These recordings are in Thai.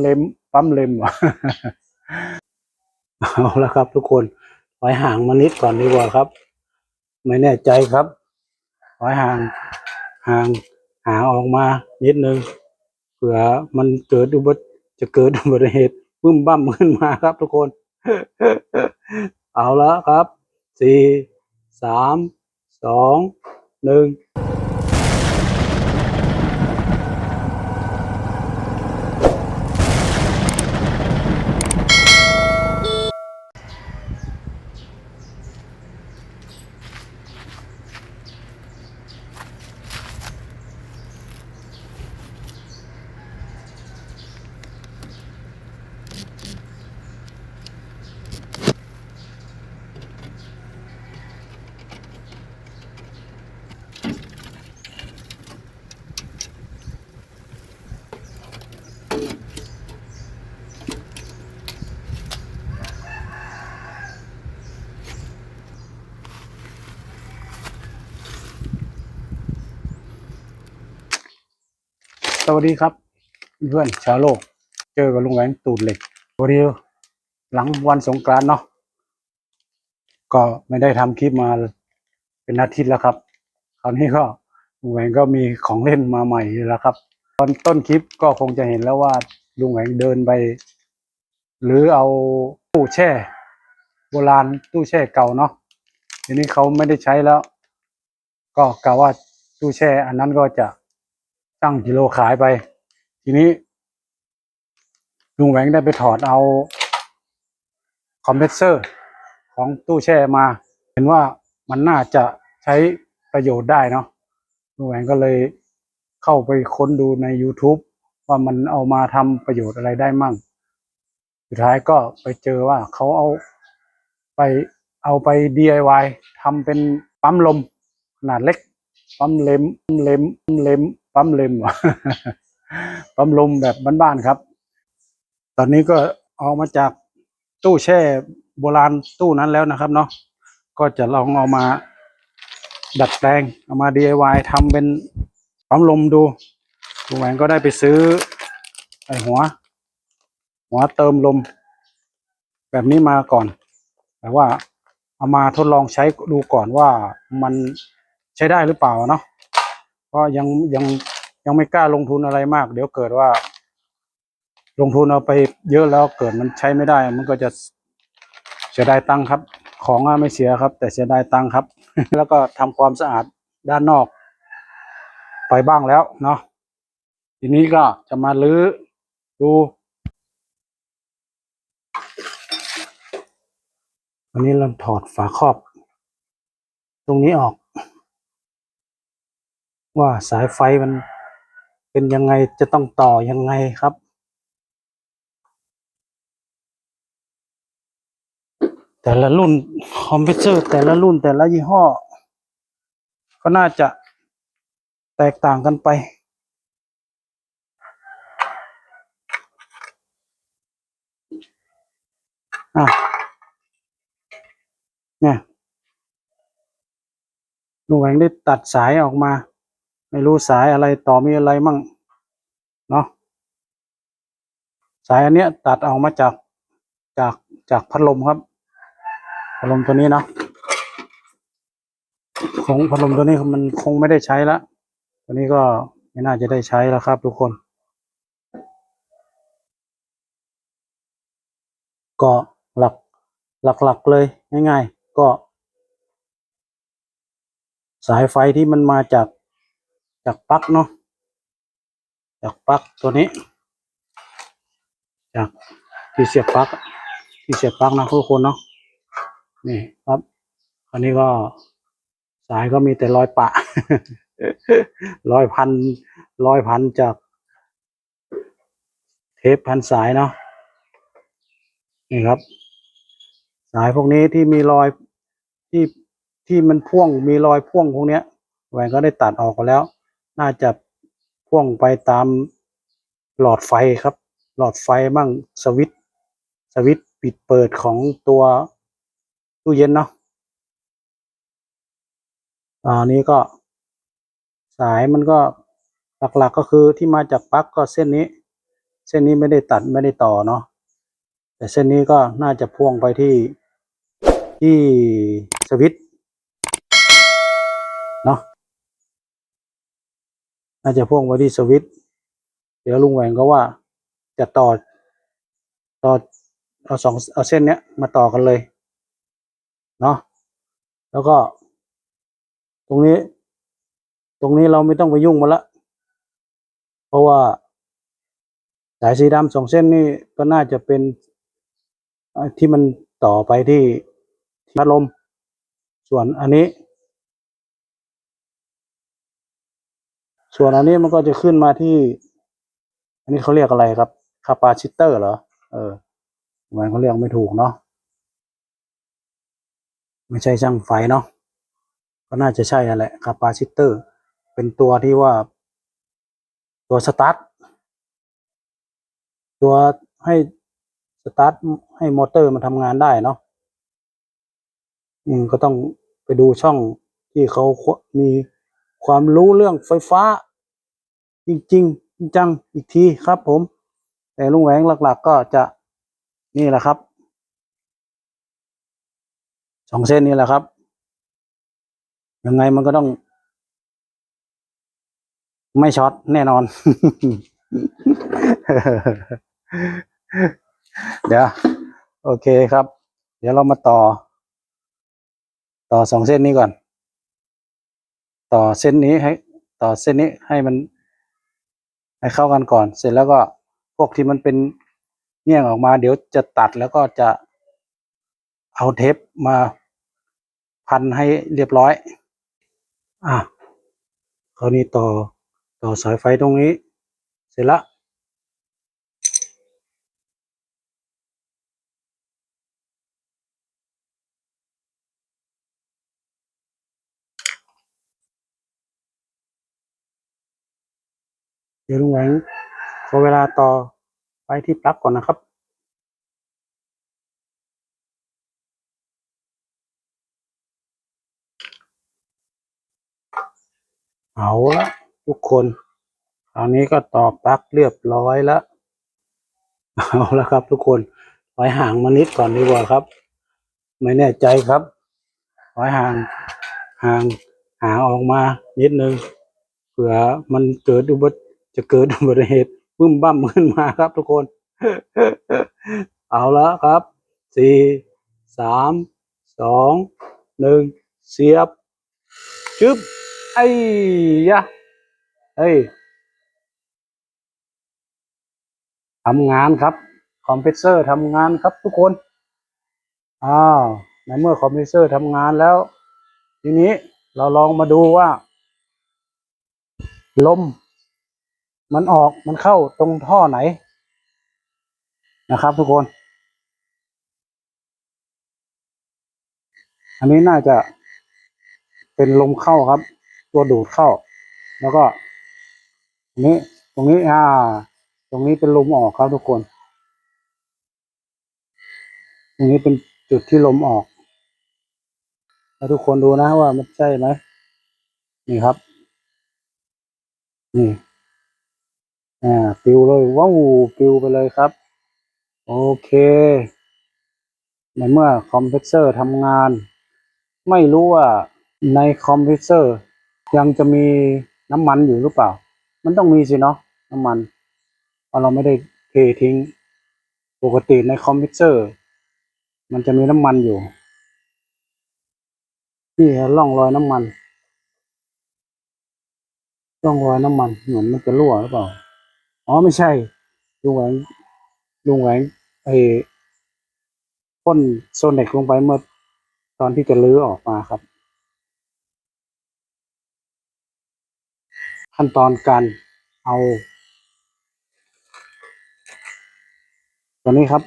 เล็มปั๊มเล็มว่ะเอาละครับ ทุกคนถอยห่างมานิดก่อนดีกว่าครับ ไม่แน่ใจครับถอยห่างห่างห่างออกมานิดนึงเผื่อมันเกิดอุบัติจะเกิดอุบัติเหตุบึ้มบั้มขึ้นมาครับ ทุกคน เอาละครับสี่สามสองหนึ่ง สวัสดีครับ เพื่อนชาวโลก เจอกับลุงแหวงตูดเหล็กวันนี้หลังวันสงกรานต์เนาะก็ไม่ได้ทำคลิปมาเป็นอาทิตย์แล้วครับ คราวนี้ก็ลุงแหวงก็มีของเล่นมาใหม่แล้วครับ ตอนต้นคลิปก็คงจะเห็นแล้วว่าลุงแหวงเดินไป หรือเอาตู้แช่ โบราณตู้แช่เก่าเนาะทีนี้เขาไม่ได้ใช้แล้ว ก็กะว่าตู้แช่ อันนั้นก็จะ ตั้งกิโลขายไป ทีนี้ลุงแหวงได้ไปถอดเอาคอมเพรสเซอร์ของตู้แช่มา เห็นว่ามันน่าจะใช้ประโยชน์ได้เนาะลุงแหวงก็เลยเข้าไปค้นดูใน YouTube ว่ามันเอามาทำประโยชน์อะไรได้มั่ง สุดท้ายก็ไปเจอว่าเขาเอาไปเอาไป DIY ทำเป็นปั๊มลมขนาดเล็ก ปั๊มเล็มเล็มเล็ม ปั๊มเลมปั๊มลมแบบบ้านๆครับ ตอนนี้ก็ออกมาจากตู้แช่โบราณตู้นั้นแล้วนะครับเนาะก็จะลองเอามาดัดแปลงเอามา DIY ทำเป็นปั๊มลมดูลุงแหวนก็ได้ไปซื้อไอหัว หัวเติมลม แบบนี้มาก่อน แต่ว่าเอามาทดลองใช้ดูก่อนว่ามันใช้ได้หรือเปล่าเนาะเพราะยังยัง ยังไม่กล้าลงทุนอะไรมาก เดี๋ยวเกิดว่า ลงทุนเอาไปเยอะแล้วเกิดมันใช้ไม่ได้ มันก็จะเสียดายตังค์ครับ ของอไม่เสียครับ แต่เสียดายตังค์ครับ แล้วก็ทำความสะอาดด้านนอก ไปบ้างแล้วเนาะทีนี้ก็จะมาลื้อดูวันนี้เราถอดฝาครอบ ตรงนี้ออก ว่าสายไฟมัน เป็นยังไงจะต้องต่อยังไงครับแต่ละรุ่นคอมเพรสเซอร์แต่ละรุ่นแต่ละยี่ห้อ ก็น่าจะแตกต่างกันไป อะ เนี่ยลุงแหวงได้ตัดสายออกมา ไม่รู้สายอะไรต่อมีอะไรมั่งเนาะสายอันเนี้ยตัดออกมาจากจากจากพัดลมครับ พัดลมตัวนี้เนาะคงพัดลมตัวนี้มันคงไม่ได้ใช้แล้วตัวนี้ก็ไม่น่าจะได้ใช้แล้วครับ ทุกคน ก็หลักหลักๆเลยง่าย ๆ ก็ สายไฟที่มันมาจาก จากปลั๊กเนาะจากปลั๊กตัวนี้ จากที่เสียบปลั๊กที่เสียบปลั๊กนะทุกคนเนาะนี่ครับอันนี้ก็สายก็มีแต่รอยปะรอยพันรอยพันจาก เทปพันสายเนาะนี่ครับ สายพวกนี้ที่มีรอยที่ที่มันพ่วงมีรอยพ่วงพวกเนี้ยแหวนก็ได้ตัดออกไปแล้ว น่าจะพ่วงไปตามหลอดไฟครับ หลอดไฟมั่งสวิตสวิตปิดเปิดของตัวตู้เย็นเนาะอ่านี้ก็สายมันก็หลักๆก็คือที่มาจากปลั๊กก็เส้นนี้ เส้นนี้ไม่ได้ตัดไม่ได้ต่อเนาะแต่เส้นนี้ก็น่าจะพ่วงไปที่ที่สวิตช์เนาะ น่าจะพ่วงไปที่สวิตเดี๋ยวลุงแหวงก็ว่าจะต่อต่อเอาสองเอาเส้นเนี้ยมาต่อกันเลยเนาะแล้วก็ ตรงนี้ ตรงนี้เราไม่ต้องไปยุ่งมันละ เพราะว่าสายสีดำสองเส้นนี่ก็น่าจะเป็นที่มันต่อไปที่ที่พัดลม ส่วนอันนี้ ส่วนอันนี้มันก็จะขึ้นมาที่ อันนี้เขาเรียกอะไรครับคาปาชิเตอร์เหรอ เออมือนเขาเรียกไม่ถูกเนาะไม่ใช่ช่างไฟเนาะก็น่าจะใช่แหละคาปาชิเตอร์ เป็นตัวที่ว่า ตัวสตาร์ทตัวให้สตาร์ทให้มอเตอร์มันทำงานได้เนาะอืมก็ต้องไปดูช่องที่เขามีความรู้เรื่องไฟฟ้า จริงจริงจังอีกทีครับผม แต่ลุงแหวงหลัก ๆ ก็จะนี่แหละครับสองเส้นนี้แหละครับ ยังไงมันก็ต้อง ไม่ช็อตแน่นอน เดี๋ยว โอเคครับ เดี๋ยวเรามาต่อ ต่อสองเส้นนี้ก่อน ต่อเส้นนี้ให้ ต่อเส้นนี้ให้มัน ให้เข้ากันก่อน เสร็จแล้วก็พวกที่มันเป็นเงี้ยงออกมา เดี๋ยวจะตัดแล้วก็จะเอาเทปมาพันให้เรียบร้อย อะคราวนี้ต่อต่อสายไฟตรงนี้ เสร็จละ เดี๋ยวลุงแหวงขอเวลาต่อไปที่ปลั๊กก่อนนะครับเอาละทุกคนคราวนี้ก็ต่อปลั๊กเรียบร้อยแล้วเอาละครับ ทุกคนถอยห่างมานิดก่อนดีกว่าครับ ไม่แน่ใจครับถอยห่างห่างห่างออกมานิดนึงเผื่อมันเกิดอุบัติ จะเกิดอุบัติเหตุบึ้มบั้มขึ้นมาครับทุกคน เอาละครับสี่สามสองหนึ่งเสียบจึ๊บไอ้ยะเฮ้ยทำงานครับ คอมเพรสเซอร์ทำงานครับทุกคน อ้าวในเมื่อคอมเพรสเซอร์ทำงานแล้ว ทีนี้เราลองมาดูว่า ลม มันออกมันเข้าตรงท่อไหนนะครับทุกคน อันนี้น่าจะเป็นลมเข้าครับ ตัวดูดเข้า แล้วก็ตรงนี้ตรงนี้อ่า ตรงนี้เป็นลมออกครับทุกคน ตรงนี้เป็นจุดที่ลมออก แล้วทุกคนดูนะว่ามันใช่ไหมนี่ครับ นี่ อ่าปิวเลยว้าวปิวไปเลยครับ โอเคในเมื่อคอมเพรสเซอร์ทำงาน ไม่รู้ว่าในคอมเพรสเซอร์ยังจะมีน้ำมันอยู่หรือเปล่า มันต้องมีสิเนาะน้ำมันเพราะเราไม่ได้เททิ้ง ปกติในคอมเพรสเซอร์ มันจะมีน้ำมันอยู่นี่ร่องรอยน้ำมันร่องรอยน้ำมันเหมือนมันจะรั่วหรือเปล่า อ๋อไม่ใช่ ลุงแหวงลุงแหวงไอ้พ่นโซนเด็กลงไปเมื่อตอนที่จะลื้อออกมาครับ ขั้นตอนการเอา ตัวนี้ครับ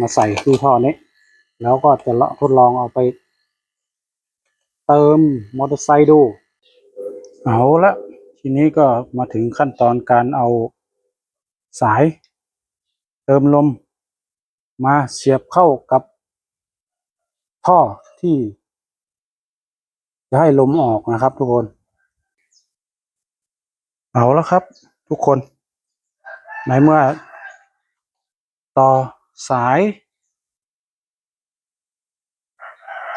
มาใส่ที่ท่อนี้ แล้วก็จะเลาะทดลองเอาไป เติมมอเตอร์ไซค์ดู เอาละทีนี้ก็มาถึงขั้นตอนการเอา สาย เติมลม มาเสียบเข้ากับท่อที่ จะให้ลมออกนะครับทุกคน เอาแล้วครับ ทุกคน ในเมื่อ ต่อสาย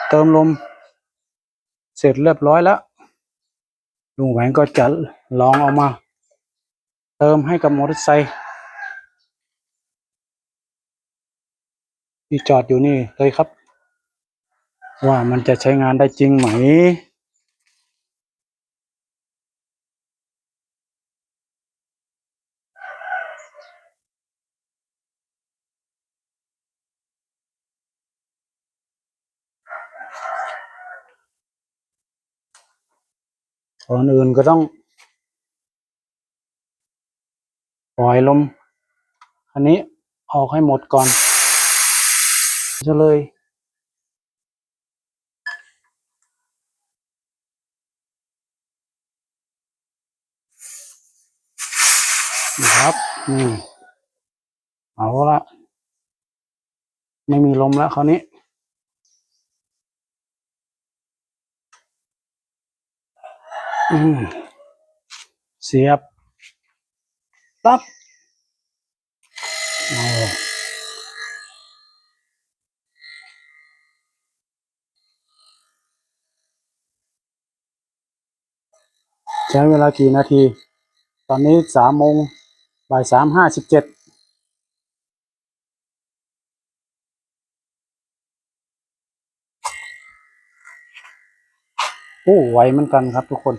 เติมลม เสร็จเรียบร้อยแล้วลุงแหวงก็จะลองเอามา เติมให้กับมอเตอร์ไซค์ ที่จอดอยู่นี่เลยครับ ว่ามันจะใช้งานได้จริงไหม ก่อนอื่นก็ต้อง ปล่อยลม อันนี้ออกให้หมดก่อน จะเลยนี่ครับนี่เอาละไม่มีลมแล้วคราวนี้อืมเสียบ ปั๊บโอ้ ช้เวลากี่นาที ตอนนี้สามโมงบ่ายสามห้าสิบเจ็ดโอ้ไวเหมือนกันครับทุกคน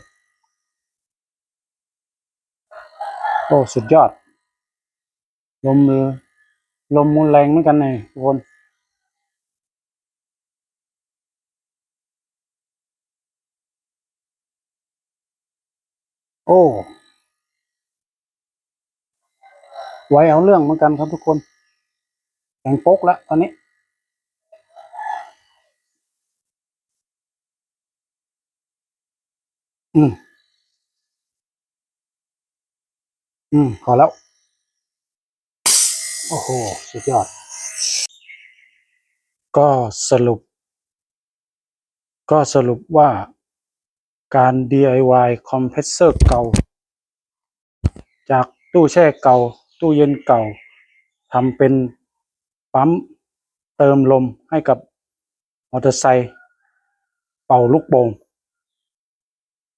โอ้ สุดยอด ลมมือลมมุนแรงเหมือนกันเลยทุกคน โอ้ ไว้เอาเรื่องเหมือนกันครับทุกคนแข็งโป๊กแล้วตอนนี้ อืม อืมพอแล้ว โอ้โห สุดยอด ก็สรุป ก็สรุปว่า การ DIY คอมเพรสเซอร์เก่า จากตู้แช่เก่า ตู้เย็นเก่าทำเป็นปั๊มเติมลมให้กับมอเตอร์ไซค์เป่าลูกโป่ง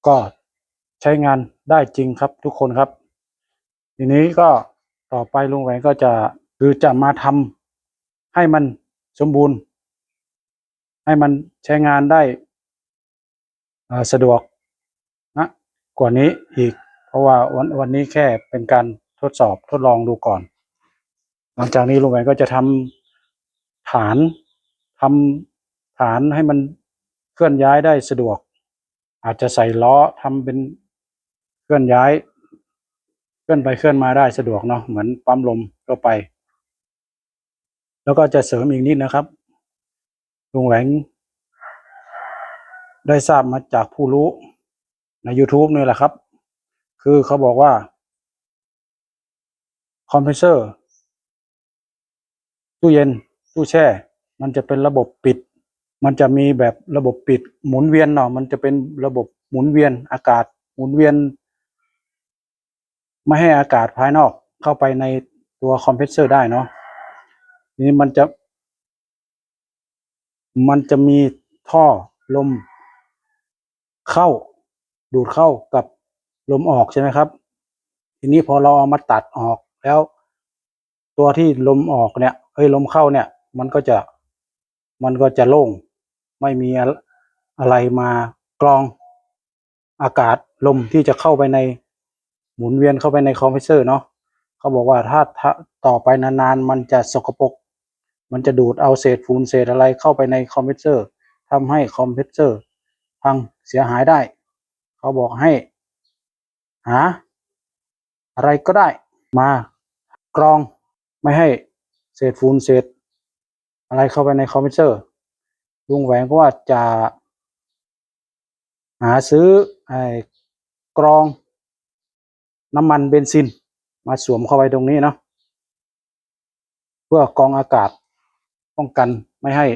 ก็ใช้งานได้จริงครับทุกคนครับ ทีนี้ก็ต่อไปลุงแหวนก็จะคือจะมาทำให้มันสมบูรณ์ ให้มันใช้งานได้ สะดวกนะกว่านี้อีก เพราะว่าวันวันนี้แค่เป็นการทดสอบทดลองดูก่อน หลังจากนี้ลุงแหวนก็จะทำฐานทำฐานให้มันเคลื่อนย้ายได้สะดวก อาจจะใส่ล้อทำเป็นเคลื่อนย้าย เคลื่อนไปเคลื่อนมาได้สะดวกเนาะเหมือนปั๊มลมทั่วไป แล้วก็จะเสริมอีกนิดนะครับลุงแหวง ได้ทราบมาจากผู้รู้ใน YouTube นี่แหละครับ คือเขาบอกว่า คอมเพรสเซอร์ ตู้เย็น ตู้แช่ มันจะเป็นระบบปิด มันจะมีแบบระบบปิด หมุนเวียนเนาะมันจะเป็นระบบหมุนเวียนอากาศ หมุนเวียน ไม่ให้อากาศภายนอกเข้าไปในตัวคอมเพรสเซอร์ได้เนาะทีนี้มันจะ มันจะมีท่อลม เข้า ดูดเข้ากับลมออกใช่ไหมครับ ทีนี้พอเราเอามาตัดออกแล้ว ตัวที่ลมออกเนี่ยเอ้ยลมเข้าเนี่ย มันก็จะมันก็จะโล่ง ไม่มีอะไรมากรองอากาศลมที่จะเข้าไปในหมุนเวียนเข้าไปในคอมเพรสเซอร์เนาะเขาบอกว่าถ้าถ้าต่อไปนานๆ มันจะสกปรกมันจะดูดเอาเศษฝุ่นเศษอะไรเข้าไปในคอมเพรสเซอร์ทำให้คอมเพรสเซอร์ พังเสียหายได้ เขาบอกให้ หา อะไรก็ได้มากรองไม่ให้เศษฝุ่นเศษ อะไรเข้าไปในคอมพิวเตอร์ ลุงแหวงก็ว่าจะ หาซื้อไอ้กรองน้ำมันเบนซิน มาสวมเข้าไปตรงนี้เนาะเพื่อกรองอากาศป้องกันไม่ให้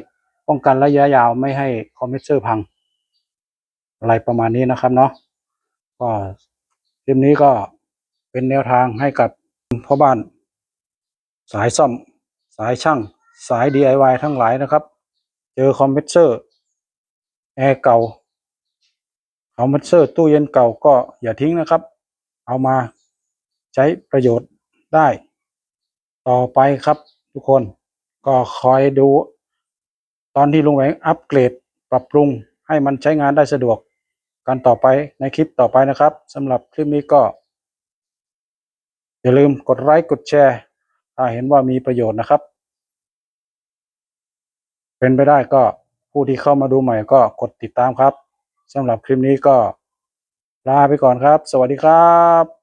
ป้องกันระยะยาวไม่ให้คอมพิวเตอร์พัง อะไรประมาณนี้นะครับเนาะก็คลิปนี้ก็เป็นแนวทางให้กับพ่อบ้าน สายซ่อม สายช่าง สาย DIY ทั้งหลายนะครับ เจอคอมเพรสเซอร์แอร์เก่าคอมเพรสเซอร์ตู้เย็นเก่าก็อย่าทิ้งนะครับ เอามาใช้ประโยชน์ได้ ต่อไปครับทุกคนก็คอยดู ตอนที่ลุงแหวงอัปเกรดปรับปรุงให้มันใช้งานได้สะดวก กันต่อไปในคลิปต่อไปนะครับสำหรับคลิปนี้ก็ อย่าลืมกดไลค์กดแชร์ ถ้าเห็นว่ามีประโยชน์นะครับ เป็นไปได้ก็ผู้ที่เข้ามาดูใหม่ก็กดติดตามครับสำหรับคลิปนี้ก็ลาไปก่อนครับ สวัสดีครับ